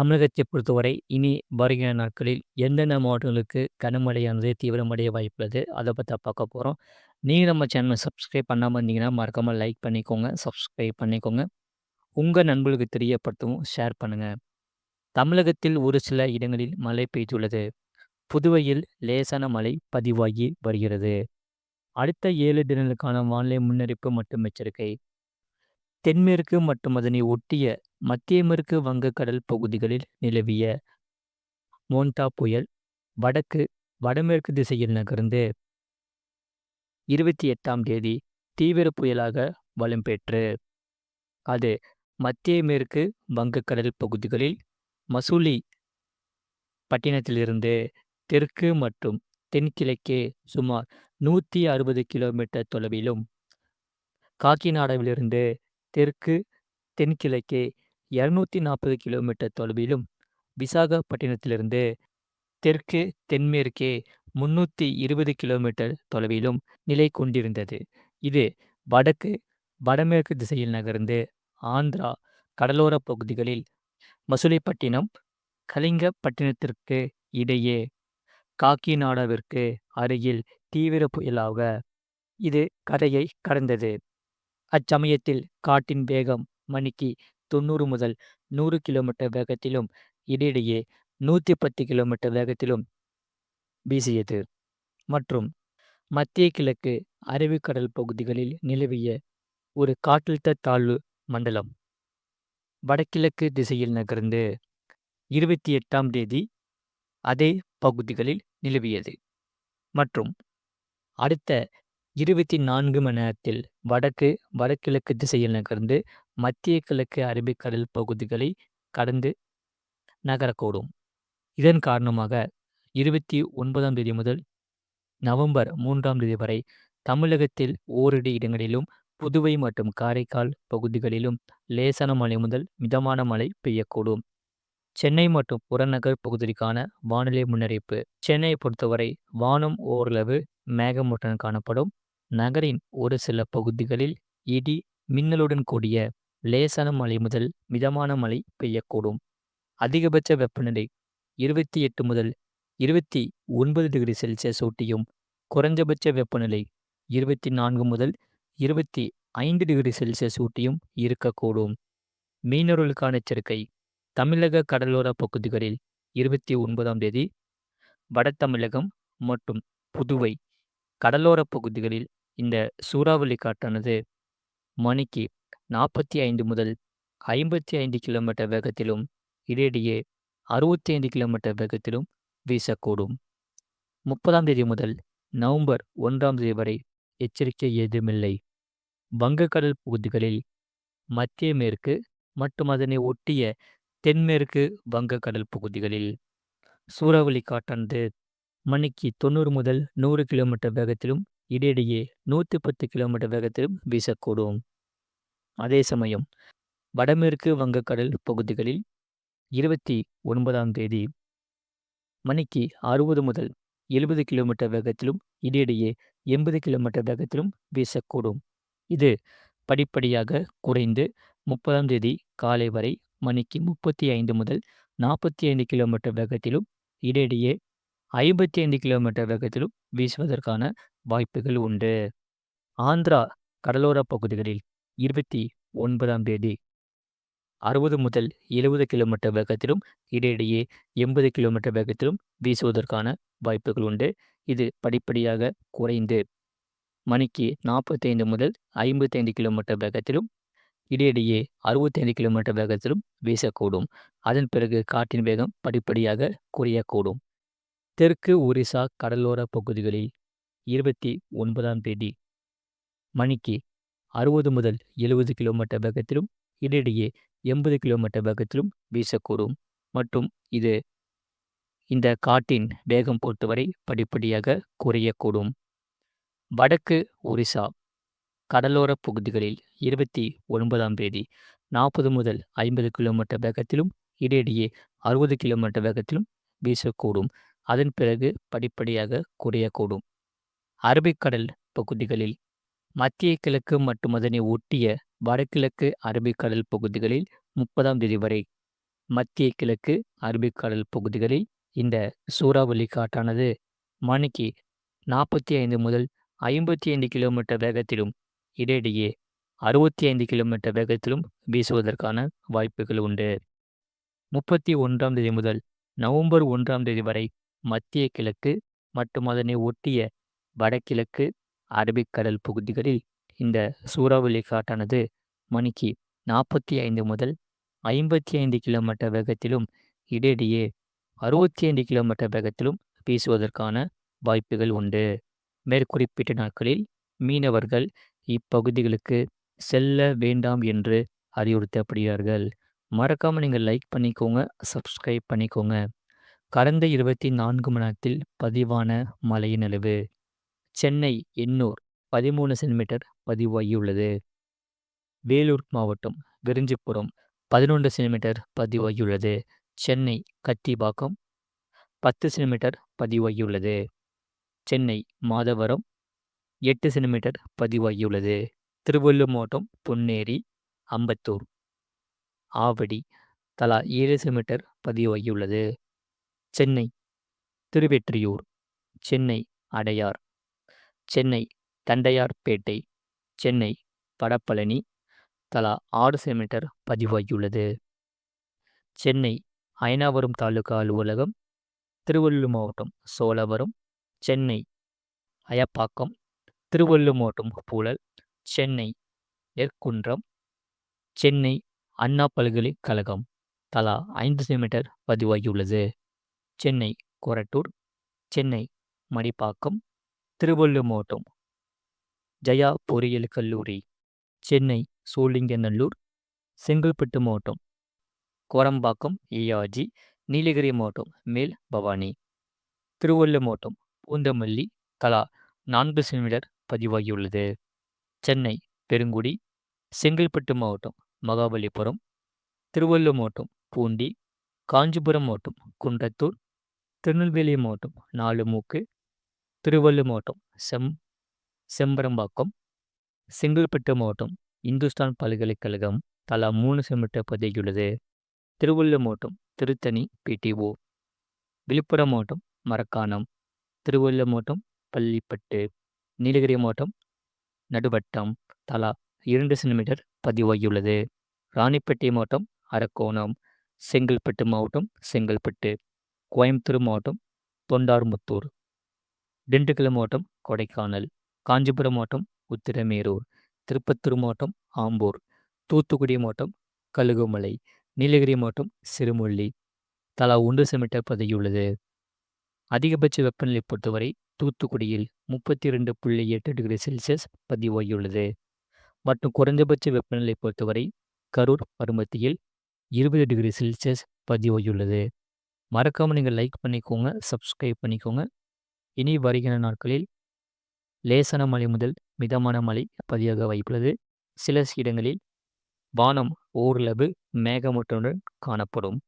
தமிழகத்தை பொறுத்தவரை இனி வருகிற நாட்களில் எந்தெந்த மாவட்டங்களுக்கு கனமழையானது தீவிரமடைய வாய்ப்புள்ளது அதை பற்றி பார்க்க போகிறோம் நீங்கள் நம்ம சேனலை சப்ஸ்கிரைப் பண்ணாமல் இருந்தீங்கன்னா மறக்காமல் லைக் பண்ணிக்கோங்க சப்ஸ்கிரைப் பண்ணிக்கோங்க. உங்கள் நண்பர்களுக்கு தெரியப்படுத்தவும் ஷேர் பண்ணுங்கள் தமிழகத்தில் ஒரு சில இடங்களில் மழை பெய்துள்ளது. புதுவையில் லேசான மழை பதிவாகி வருகிறது. அடுத்த ஏழு தினங்களுக்கான வானிலை முன்னறிப்பு மற்றும் எச்சரிக்கை. தென்மேற்கு மற்றும் அதனை ஒட்டிய மத்திய மேற்கு வங்கக்கடல் பகுதிகளில் நிலவிய மோன்டா புயல் வடக்கு வடமேற்கு திசையில் நகர்ந்து இருபத்தி எட்டாம் தேதி தீவிர புயலாக வலம் பெற்று அது மத்திய மேற்கு வங்கக்கடல் பகுதிகளில் மசூலி பட்டினத்திலிருந்து தெற்கு மற்றும் தென்கிழக்கே சுமார் நூற்றி அறுபது கிலோமீட்டர் தொலைவிலும் காக்கிநாடாவிலிருந்து தெற்கு தென்கிழக்கே இருநூத்தி நாற்பது கிலோமீட்டர் தொலைவிலும் விசாகப்பட்டினத்திலிருந்து தெற்கு தென்மேற்கே முன்னூற்றி இருபது கிலோமீட்டர் தொலைவிலும் நிலை கொண்டிருந்தது. இது வடக்கு வடமேற்கு திசையில் நகர்ந்து ஆந்திரா கடலோரப் பகுதிகளில் மசுலிப்பட்டினம் கலிங்கப்பட்டினத்திற்கு இடையே காக்கிநாடாவிற்கு அருகில் தீவிர புயலாக இது கரையை கடந்தது. அச்சமயத்தில் காட்டின் வேகம் மணிக்கு தொண்ணூறு முதல் நூறு கிலோமீட்டர் வேகத்திலும் இடையிடையே நூற்றி பத்து கிலோமீட்டர் வேகத்திலும் வீசியது. மற்றும் மத்திய கிழக்கு அரபிக்கடல் பகுதிகளில் நிலவிய ஒரு காற்றழுத்த தாழ்வு மண்டலம். வடகிழக்கு திசையில் நகர்ந்து இருபத்தி எட்டாம் தேதி அதே பகுதிகளில் நிலவியது. மற்றும் அடுத்த இருபத்தி நான்கு மணி நேரத்தில் வடக்கு வடகிழக்கு திசையில் நகர்ந்து மத்திய கிழக்கு அரபிக்கடல் பகுதிகளை கடந்து நகரக்கூடும். இதன் காரணமாக இருபத்தி ஒன்பதாம் தேதி முதல் நவம்பர் மூன்றாம் தேதி வரை தமிழகத்தில் ஓரிரு இடங்களிலும் புதுவை மற்றும் காரைக்கால் பகுதிகளிலும் லேசான மழை முதல் மிதமான மழை பெய்யக்கூடும். சென்னை மற்றும் புறநகர் பகுதிக்கான வானிலை முன்னறிப்பு சென்னையை பொறுத்தவரை வானம் ஓரளவு மேகமூட்டம் காணப்படும். நகரின் ஒரு சில பகுதிகளில் இடி மின்னலுடன் கூடிய லேசான மழை முதல் மிதமான மழை பெய்யக்கூடும். அதிகபட்ச வெப்பநிலை இருபத்தி எட்டு முதல் இருபத்தி ஒன்பது டிகிரி செல்சியஸ் ஒட்டியும் குறைஞ்சபட்ச வெப்பநிலை இருபத்தி நான்கு முதல் இருபத்தி ஐந்து டிகிரி செல்சியஸ் ஊட்டியும் இருக்கக்கூடும். மீனவர்களுக்கான எச்சரிக்கை தமிழக கடலோர பகுதிகளில் இருபத்தி ஒன்பதாம் தேதி வட தமிழகம் மற்றும் புதுவை கடலோர பகுதிகளில் இந்த சூறாவளி காற்றானது மணிக்கு நாற்பத்தி ஐந்து முதல் ஐம்பத்தி ஐந்து கிலோமீட்டர் வேகத்திலும் இடையிடையே அறுபத்தி ஐந்து கிலோமீட்டர் வேகத்திலும் வீசக்கூடும். முப்பதாம் தேதி முதல் நவம்பர் ஒன்றாம் தேதி வரை எச்சரிக்கை ஏதுமில்லை. வங்கக்கடல் பகுதிகளில் மத்திய மேற்கு மற்றும் அதனை ஒட்டிய தென்மேற்கு வங்கக்கடல் பகுதிகளில் சூறாவளி காற்றானது மணிக்கு தொண்ணூறு முதல் நூறு கிலோமீட்டர் வேகத்திலும் இடையிடையே நூற்றி பத்து கிலோமீட்டர் வேகத்திலும் வீசக்கூடும். அதே சமயம் வடமேற்கு வங்கக்கடல் பகுதிகளில் இருபத்தி ஒன்பதாம் தேதி மணிக்கு அறுபது முதல் எழுபது கிலோமீட்டர் வேகத்திலும் இடையிடையே எண்பது கிலோமீட்டர் வேகத்திலும் வீசக்கூடும். இது படிப்படியாக குறைந்து முப்பதாம் தேதி காலை வரை மணிக்கு முப்பத்தி ஐந்து முதல் நாற்பத்தி ஐந்து கிலோமீட்டர் வேகத்திலும் இடையிடையே ஐம்பத்தி ஐந்து கிலோமீட்டர் வேகத்திலும் வீசுவதற்கான வாய்ப்புகள் உண்டு. ஆந்திரா கடலோர பகுதிகளில் இருபத்தி ஒன்பதாம் தேதி அறுபது முதல் எழுபது கிலோமீட்டர் வேகத்திலும் இடையிடையே எண்பது கிலோமீட்டர் வேகத்திலும் வீசுவதற்கான வாய்ப்புகள் உண்டு. இது படிப்படியாக குறைந்து மணிக்கு நாற்பத்தைந்து முதல் ஐம்பத்தைந்து கிலோமீட்டர் வேகத்திலும் இடையிடையே அறுபத்தைந்து கிலோமீட்டர் வேகத்திலும் வீசக்கூடும். அதன் பிறகு காற்றின் வேகம் படிப்படியாக குறையக்கூடும். தெற்கு ஒரிசா கடலோர பகுதிகளில் இருபத்தி ஒன்பதாம் தேதி மணிக்கு அறுபது முதல் எழுபது கிலோமீட்டர் வேகத்திலும் இடையிடையே எண்பது கிலோமீட்டர் வேகத்திலும் வீசக்கூடும். மற்றும் இது இந்த காட்டின் வேகம் பொறுத்தவரை படிப்படியாக குறையக்கூடும். வடக்கு ஒரிசா கடலோர பகுதிகளில் இருபத்தி ஒன்பதாம் தேதி நாற்பது முதல் ஐம்பது கிலோமீட்டர் வேகத்திலும் இடையிடையே அறுபது கிலோமீட்டர் வேகத்திலும் வீசக்கூடும். அதன் பிறகு படிப்படியாக குறையக்கூடும். அரபிக்கடல் பகுதிகளில் மத்திய கிழக்கு மற்றும் அதனை ஒட்டிய வடகிழக்கு அரபிக்கடல் பகுதிகளில் முப்பதாம் தேதி வரை மத்திய கிழக்கு அரபிக்கடல் பகுதிகளில் இந்த சூறாவளி காற்றானது மணிக்கு நாற்பத்தி ஐந்து முதல் ஐம்பத்தி ஐந்து கிலோமீட்டர் வேகத்திலும் இடையிடையே அறுபத்தி ஐந்து கிலோமீட்டர் வேகத்திலும் வீசுவதற்கான வாய்ப்புகள் உண்டு. முப்பத்தி ஒன்றாம் தேதி முதல் நவம்பர் ஒன்றாம் தேதி வரை மத்திய கிழக்கு மற்றும் அதனை ஒட்டிய வடகிழக்கு அரபிக்கடல் பகுதிகளில் இந்த சூறாவளி காற்றானது மணிக்கு நாற்பத்தி ஐந்து முதல் ஐம்பத்தி ஐந்து கிலோமீட்டர் வேகத்திலும் இடையிடையே அறுபத்தி ஐந்து கிலோமீட்டர் வேகத்திலும் வீசுவதற்கான வாய்ப்புகள் உண்டு. மேற்குறிப்பிட்ட நாட்களில் மீனவர்கள் இப்பகுதிகளுக்கு செல்ல வேண்டாம் என்று அறிவுறுத்தப்படுகிறார்கள். மறக்காமல் நீங்கள் லைக் பண்ணிக்கோங்க சப்ஸ்கிரைப் பண்ணிக்கோங்க. கடந்த இருபத்தி நான்கு மணி நேரத்தில் பதிவான மழையின் அளவு சென்னை எண்ணூர் பதிமூணு சென்டிமீட்டர் பதிவாகியுள்ளது. வேலூர் மாவட்டம் விருஞ்சிபுரம் பதினொன்று சென்டிமீட்டர் பதிவாகியுள்ளது. சென்னை கத்திபாக்கம் பத்து சென்டிமீட்டர் பதிவாகியுள்ளது. சென்னை மாதவரம் எட்டு சென்டிமீட்டர் பதிவாகியுள்ளது. திருவள்ளூர் மாவட்டம் பொன்னேரி அம்பத்தூர். ஆவடி தலா ஏழு சென்டிமீட்டர் பதிவாகியுள்ளது. சென்னை திருவெற்றியூர் சென்னை அடையார் சென்னை தண்டையார்பேட்டை சென்னை வடபழனி தலா ஆறு சென்டிமீட்டர் பதிவாகியுள்ளது. சென்னை அயனாவரம் தாலுகா அலுவலகம் திருவள்ளூர் மாவட்டம் சோழவரம் சென்னை அயப்பாக்கம் திருவள்ளூர் மாவட்டம் பூழல் சென்னை நெற்குன்றம் சென்னை அண்ணா பல்கலைக்கழகம் தலா ஐந்து சென்டிமீட்டர் பதிவாகியுள்ளது. சென்னை கொரட்டூர் சென்னை மடிப்பாக்கம் திருவள்ளூர் மாவட்டம் ஜெயா பொறியியல் கல்லூரி சென்னை சோழிங்கநல்லூர் செங்கல்பட்டு மாவட்டம் கோரம்பாக்கம் ஏஆர்ஜி நீலகிரி மாவட்டம் மேல் பவானி. திருவள்ளூர் மாவட்டம் பூந்தமல்லி தலா நான்கு சென்டிமீட்டர் பதிவாகியுள்ளது. சென்னை பெருங்குடி செங்கல்பட்டு மாவட்டம் மகாபலிபுரம். திருவள்ளூர் மாவட்டம் பூண்டி காஞ்சிபுரம் மாவட்டம் குன்றத்தூர் திருநெல்வேலி மாவட்டம் நாலுமூக்கு திருவள்ளூர் மாவட்டம் செம் செம்பரம்பாக்கம் செங்கல்பட்டு மாவட்டம் இந்துஸ்தான் பல்கலைக்கழகம் தலா மூணு சென்டிமீட்டர் பதவியுள்ளது திருவள்ளூர் மாவட்டம் திருத்தணி பிடிஓ விழுப்புரம் மாவட்டம் மரக்காணம். திருவள்ளூர் மாவட்டம் பள்ளிப்பட்டு. நீலகிரி மாவட்டம் நடுவட்டம் தலா இரண்டு சென்டிமீட்டர் பதிவாகியுள்ளது. ராணிப்பேட்டை மாவட்டம் அரக்கோணம். செங்கல்பட்டு மாவட்டம் செங்கல்பட்டு. கோயம்புத்தூர் மாவட்டம் தொண்டார்முத்தூர் திண்டுக்கல் மாவட்டம் கொடைக்கானல். காஞ்சிபுரம் மாவட்டம் உத்திரமேரூர். திருப்பத்தூர் மாவட்டம் ஆம்பூர். தூத்துக்குடி மாவட்டம் கழுகுமலை. நீலகிரி மாவட்டம் சிறுமுள்ளி தலா ஒன்று செமிட்டர் பதவியுள்ளது அதிகபட்ச வெப்பநிலை பொறுத்தவரை தூத்துக்குடியில் முப்பத்தி ரெண்டு புள்ளி எட்டு டிகிரி செல்சியஸ் பதிவாகியுள்ளது. மற்றும் குறைந்தபட்ச வெப்பநிலை பொறுத்தவரை கரூர் பருமத்தியில் இருபது டிகிரி செல்சியஸ் பதிவாகியுள்ளது. மறக்காமல் நீங்கள் லைக் பண்ணிக்கோங்க சப்ஸ்கிரைப் பண்ணிக்கோங்க. இனி வருகிற நாட்களில் லேசான மழை முதல் மிதமான மழை பதிவாக வாய்ப்புள்ளது. சில இடங்களில் வானம் ஓரளவு மேகமூட்டமுடன் காணப்படும்.